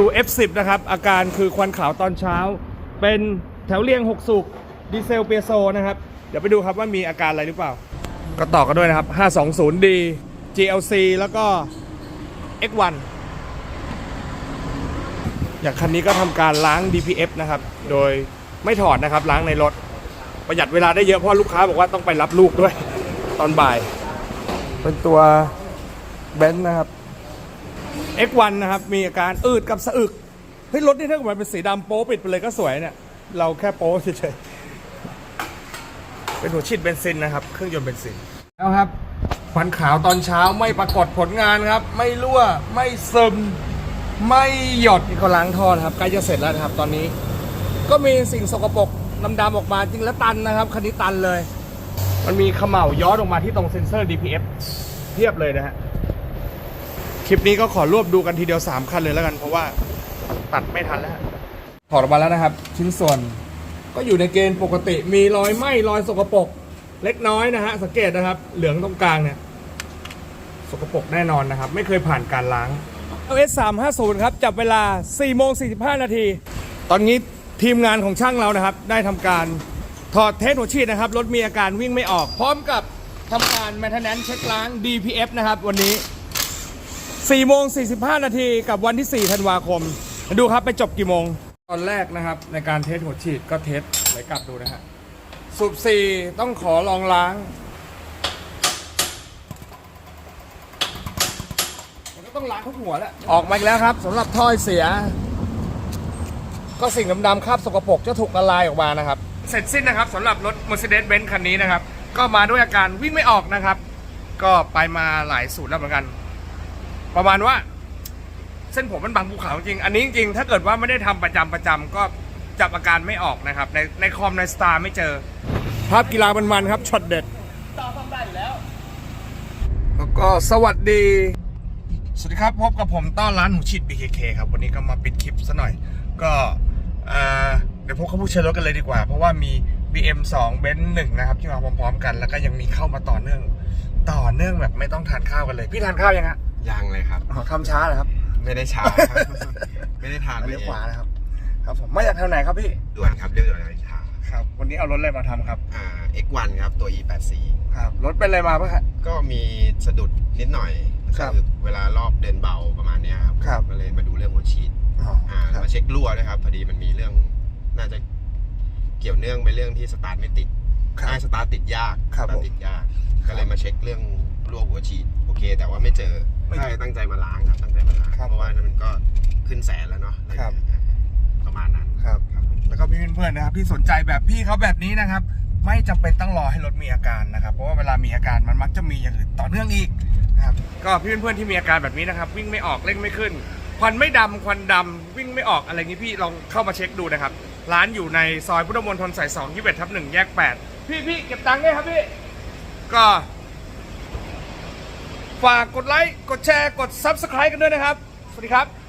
W F10 นะครับ อาการคือควันขาวตอนเช้า เป็นแถวเรียง 6 สูบดีเซลเปียโซนะครับ เดี๋ยวไปดูครับว่ามีอาการอะไรหรือเปล่า ก็ต่อกันด้วยนะครับ 520D GLC แล้วก็ X1 อย่างคันนี้ก็ทำการล้าง DPF นะครับ โดยไม่ถอดนะครับล้างในรถ ประหยัดเวลาได้เยอะเพราะลูกค้าบอกว่าต้องไปรับลูกด้วย ตอนบ่าย เป็นตัวเบนซ์นะครับ X1 นะครับ มีอาการอืดกับสะอึกเฮ้ยรถนี่ถ้าเกิดมันเป็นสีดำโป๊ปิดไปเลยก็สวยเนี่ย เราแค่โป๊เฉยๆเป็นหัวฉีดเบนซินนะครับ เครื่องยนต์เบนซินแล้วครับควันขาวตอนเช้าไม่ปรากฏผลงานครับ ไม่รั่วไม่ซึม ไม่หยดนี่เขาล้างท่อนะครับใกล้จะเสร็จแล้วนะครับ ตอนนี้ ก็มีสิ่งสกปรกดำๆออกมาจริงแล้วตันนะครับคันนี้ตันเลย มันมีเขม่าย้อนออกมาที่ตรงเซ็นเซอร์ DPF เทียบเลยนะฮะค ลิปนี้ก็ขอรวบดูกันทีเดียว 3 คันเลยแล้วกัน เพราะว่าตัดไม่ทันแล้วถอดออกมาแล้วนะครับ ชิ้นส่วนก็อยู่ในเกณฑ์ปกติมีรอยไหม้รอยสกปรกเล็กน้อยนะฮะสังเกตนะครับ เหลืองตรงกลางเนี่ยสกปรกแน่นอนนะครับ ไม่เคยผ่านการล้าง LS 3 5 0ครับจับเวลา4โมง45 นาที ตอนนี้ทีมงานของช่างเรานะครับ ได้ทำการถอดเทสหัวฉีดนะครับรถมีอาการวิ่งไม่ออก พร้อมกับทำการ maintenance เช็คล้าง DPF นะครับ วันนี้ 4โมง45 นาทีกับวันที่ 4 ธันวาคมมาดูครับไปจบกี่โมง ตอนแรกนะครับในการเทสหัวฉีดก็เทสไหลกลับดูนะฮะ สูบ4ต้องขอลองล้าง มันก็ต้องล้างทุกหัวแหละออกมาอีกแล้วครับสำหรับถ้อยเสีย ก็สิ่งดำๆคราบสกปรกจะถูกละลายออกมานะครับ เสร็จสิ้นนะครับสำหรับรถ Mercedes-Benz คันนี้นะครับ ก็มาด้วยอาการวิ่งไม่ออกนะครับ ก็ไปมาหลายสูตรแล้วเหมือนกัน ประมาณว่า เส้นผมมันบังภูเขาจริง อันนี้จริงๆถ้าเกิดว่าไม่ได้ทำประจำประจำก็จับอาการไม่ออกนะครับ ในในคอมในสตาร์ไม่เจอ ภาพกีฬามันๆครับช็อตเด็ดต่อทำได้อยู่แล้วแล้วก็สวัสดีสวัสดีครับพบกับผมต้อนร้านหมูฉีด BKK ครับ วันนี้ก็มาปิดคลิปซะหน่อย ก็เอ่อเดี๋ยวพบเข้าผู้เชิญรถกันเลยดีกว่า เพราะว่ามี BM 2เบนซ์1นะครับ ที่มาพร้อมๆกัน แล้วก็ยังมีเข้ามาต่อเนื่อง ต่อเนื่องแบบไม่ต้องทานข้าวกันเลย พี่ทานข้าวยังฮะ ยังเลยครับอ๋อทำช้าเหรอครับ ไม่ได้ชาครับไม่ได้ทานเลี้ยวขวานะครับ ครับผมมาจากแถวไหนครับพี่ ด่วนครับเรียกด่วนเลยชาครับ วันนี้เอารถอะไรมาทำครับ อ่า X1 ครับตัว E84 ครับ รถเป็นอะไรมาปะครับ ก็มีสะดุดนิดหน่อยครับ อเวลารอบเดินเบาประมาณเนี้ยครับครับก็เลยมาดูเรื่องหัวฉีดอ๋ออ่าครับมาเช็ครั่วด้วยครับพอดีมันมีเรื่องน่าจะเกี่ยวเนื่องไปเรื่องที่สตาร์ทไม่ติดครับอ่าสตาร์ทติดยากครับสตาร์ทติดยาก ก็เลยมาเช็คเรื่อง รั่วหัวฉีดโอเค แต่ว่าไม่เจอไม่ใช่ตั้งใจมาล้างครับ ตั้งใจมาล้างครับเพราะว่านั้นมันก็ขึ้นแสนแล้วเนาะครับ ประมาณนั้นครับครับผมแล้วก็พี่เพื่อนๆนะครับที่สนใจแบบพี่เขาแบบนี้นะครับ ไม่จำเป็นต้องรอให้รถมีอาการนะครับ เพราะว่าเวลามีอาการมันมักจะมีอย่างอื่นต่อเนื่องอีกนะครับก็พี่เพื่อนๆที่มีอาการแบบนี้นะครับ วิ่งไม่ออกเร่งไม่ขึ้น ควันไม่ดำควันดำวิ่งไม่ออกอะไรนี้พี่ลองเข้ามาเช็คดูนะครับ ร้านอยู่ในซอยพุทธมณฑลสายสองยี่สิบเอ็ดทับหนึ่งแยกแปดพี่พี่เก็บตังค์ด้วยครับพี่ ก็ ฝากกดไลค์ กดแชร์ กด Subscribe กันด้วยนะครับ สวัสดีครับ